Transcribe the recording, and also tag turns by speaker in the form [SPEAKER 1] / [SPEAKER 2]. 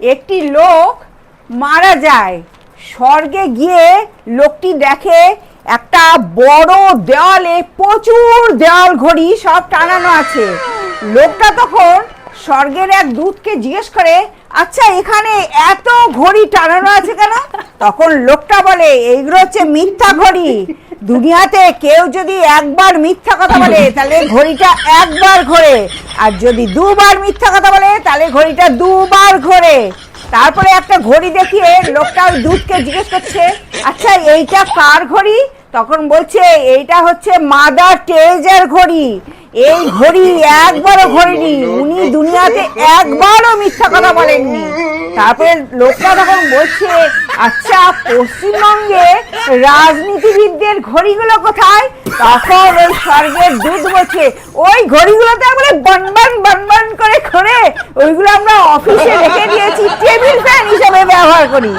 [SPEAKER 1] একটি লোক মারা যায়। স্বর্গে গিয়ে লোকটি দেখে একটা বড় দেওয়ালে প্রচুর দেওয়াল ঘড়ি সব টানানো আছে। লোকটা তখন স্বর্গের এক দূতকে জিজ্ঞেস করে আচ্ছা এখানে এত ঘড়ি টানানো আছে কেন? তখন লোকটা বলে, এইগুলো হচ্ছে মিথ্যা ঘড়ি। দুনিয়াতে কেউ যদি একবার মিথ্যা কথা বলে, তাহলে ঘড়িটা একবার ঘোরে। আর যদি দুবার মিথ্যা কথা বলে, তাহলে ঘড়িটা দুবার ঘোরে। তারপরে একটা ঘড়ি দেখিয়ে লোকটা ওই দুধকে জিজ্ঞেস করছে আচ্ছা এইটা কার ঘড়ি? তখন বলছে, এইটা হচ্ছে মাদার টেরেজার ঘড়ি। এই ঘড়ি একবারও ঘড়িনি উনি দুনিয়াতে একবারও মিথ্যা কথা বলেননি। তারপরে লোকটা তখন বলছে আচ্ছা পশ্চিমবঙ্গে রাজনীতিবিদদের ঘড়িগুলো কোথায়? তখন ওই স্বর্গের দুধ বসে ওই ঘড়িগুলোতে আমরা বনবন বনবন করে করে ওইগুলো আমরা অফিসে রেখে দিয়েছি, টেবিল ফ্যান হিসাবে ব্যবহার করি।